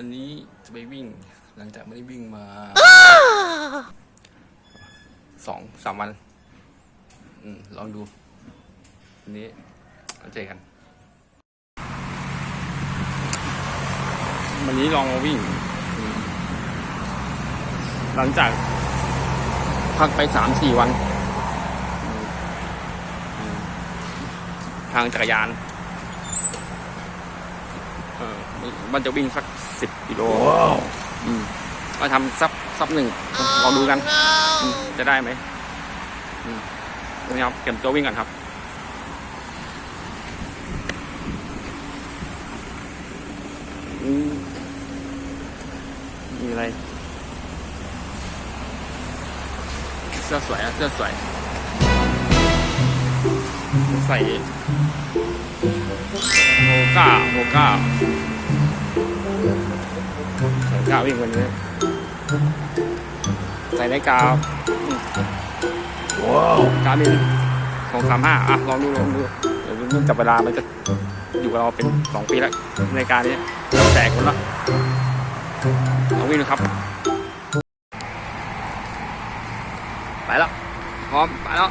วันนี้จะไปวิ่งหลังจากไม่ได้วิ่งมาสองสามวันอมลองดูวันนี้เราเจอกัน วันนี้ลองมาวิ่งอืมหลังจาก พักไปสามสี่วันอืมอืมทางจักรยาน มันจะวิ่งสักสิบกิโลอืมมาทำซับซับหนึ่งลองดูกันอืมจะได้ไหมอืมนี่ครับเก็บตัววิ่งก่อนครับอืมมีอะไร เสื้อสวยอะเสื้อสวยใส่ ก้าโฮก้าใส่กาวิ่งวันนี้ใส่ได้กาวว้าวกาบินสองสามห้าอะลองดูลองดูเดี๋ยวมันจับเวลามันจะอยู่กับเราเป็นสองปีแล้วในการนี้เราแตกคนละลองวิ่งดูครับ ไปแล้วพร้อมไปแล้ว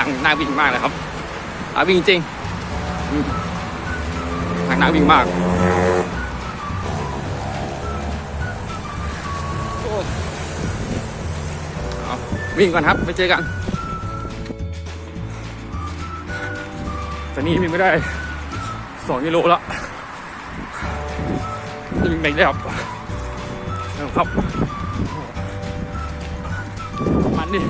างน่าวิ่งมากเลยครับน่าวิ่งจริงทางน่าวิ่งมากวิ่งก่อนครับไปเจอกันตอนนี้วิ่งไม่ได้สองกิโลแล้วจะวิ่งไปได้ครับครับมันดิ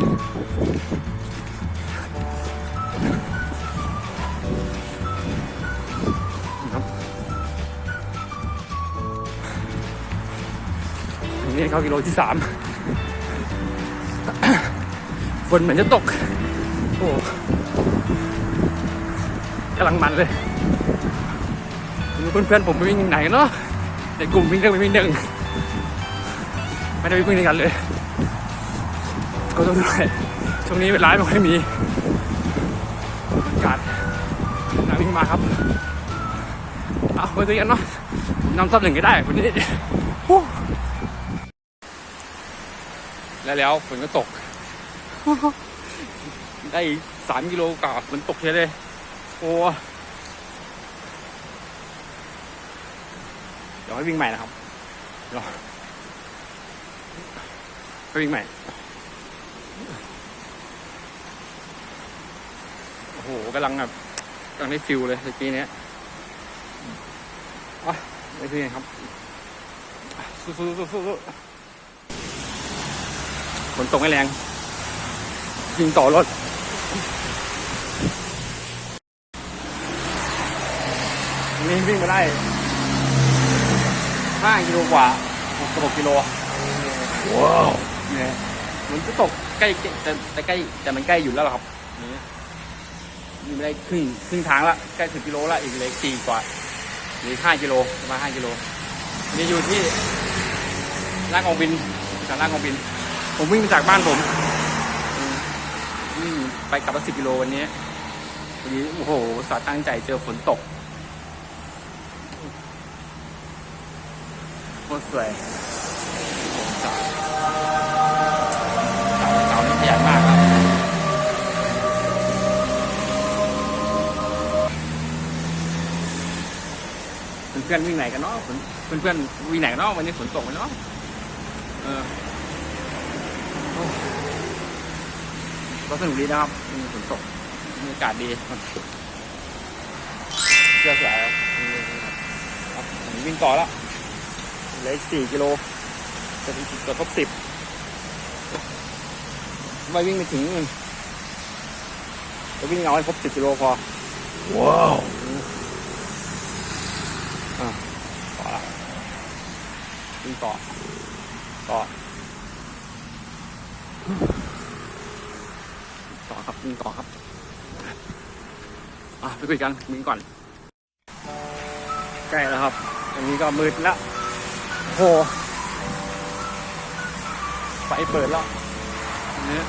นี้เข้ากิโลที่สามฝนเหมือนจะตก โอ้กำลังมันเลยเพื่อนๆผมไปวิ่งไหนกันเนาะในกลุ่มวิ่งเรื่องไปวิ่งหนึ่งไม่ได้วิ่งด้วยกันเลย ก็ต้องด้วยช่วงนี้เวลาไม่ค่อยมีอากาศน่าวิ่งมาครับเอาไปดูกันเนาะนำซับหนึ่งก็ได้วันนี้ แล้วแล้วฝนก็ตก ได้สามกิโลกว่าฝนตกเฉยเลย โอ้เดี๋ยวให้วิ่งใหม่นะครับรอไปวิ่งใหม่โอ้โหกำลังแบบกำลังได้ฟิลเลยเมื่อกี้เนี้ยอะไม่เพื่อนครับอะสู้สู้สู้สู้สู้ ฝนตกไม่แรงยิงต่อรถวันนี้วิ่งมาได้ห้ากิโลกว่าหกสิบหกกิโลว้าวเนี่ยมันจะตกใกล้แต่แต่ใกล้แต่มันใกล้อยู่แล้วล่ะครับนี่วิ่งไม่ได้ครึ่งครึ่งทางละใกล้สิบกิโลละอีกเหลยสี่กว่าหรือ5กิโลประมาณ5กิโลนี่อยู่ที่ลาดกองบินจากลาดกองบิน ผมวิ่งมาจากบ้านผมวิ่งไปกลับมาสิบกิโลวันนี้วันนี้โอ้โหสาตั้งใจเจอฝนตกโคตรสวยสาวสาวนี่ขยันมากครับเพื่อนๆวิ่งไหนกันเนาะเพื่อนเพื่อนๆวิ่งไหนกันเนาะวันนี้ฝนตกไหมเนาะเออ ก็สนุกดีนะครับอืมฝนตกบรรยากาศดี เสื้อสวยครับครับผมวิ่งต่อแล้วเหลืออีกสี่กิโล จะถึงจะครบสิบไม่วิ่งไม่ถึงจะวิ่งเอาให้ครบสิบกิโลพอ ว้าวต่อละวิ่งต่อต่อ ต่อครับวิ่งต่อครับ อะไปคุยกันวิ่งก่อน ใกล้แล้วครับ ตรงนี้ก็มืดแล้วโหไฟเปิดแล้วอันนี้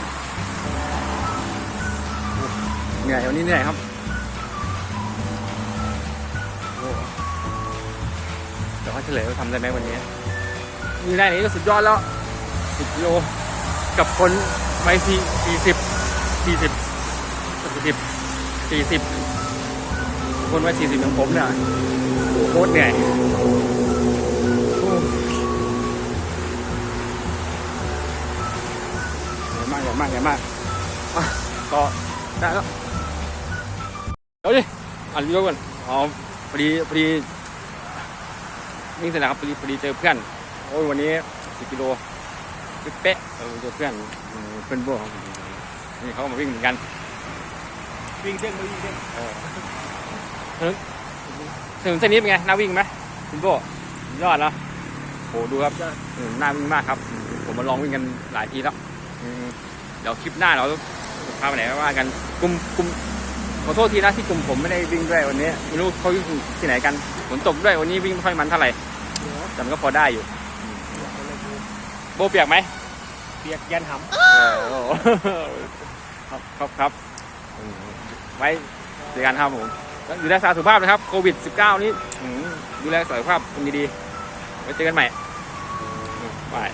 เหนื่อยวันนี้เหนื่อยครับโอ้เดี๋ยวเขาเฉลยว่าทำได้ไหมวันนี้นี่ได้นี้ก็สุดยอดแล้วสิบกิโล กับคนวัยสี่สี่ สิบสี่สิบสี่สิบสี่สิบคนวัยสี่สิบของผมเนี่ยโคตรเหนื่อยโอ้เหนื่อยมากเหนื่มากเหนื่มากก็ได้แล้วเดี๋ยวดิอ่านวิดีโอก่อนอ๋อพอดีพอดีวิ่งเสร็จแล้วครับพอดีพอดีเจอเพื่อนโอ้ยวันนี้สิบกิโลเป๊ะเออเจอเพื่อนเพื่อนพวกนี่เขามาวิ่งเหมือนกัน วิ่งเด้งไม่วิ่งเด้งถนนเส้นนี้เป็นไงน่าวิ่งไหมคุณโบสุดยอดเนอะโหดูครับอืมน่าวิ่งมากครับอืมผมมาลองวิ่งกันหลายทีแล้วอืมเดี๋ยวคลิปหน้าเราจะพาไปไหนก็ว่ากันกลุ่มกลุ่มขอโทษทีนะที่กลุ่มผมไม่ได้วิ่งด้วยวันนี้ไม่รู้เขาวิ่งที่ไหนกันฝนตกด้วยวันนี้วิ่งไม่ค่อยมันเท่าไหร่เดี๋ยวแต่มันก็พอได้อยู่โบเปียกไหมเปียกยันหเออครับครับครับอืม ไว้เจอกันครับผมดูแลสาสุขภาพนะครับโควิด 19 นี่ดูแลสุขภาพคุณดีๆไว้เจอกันใหม่บาย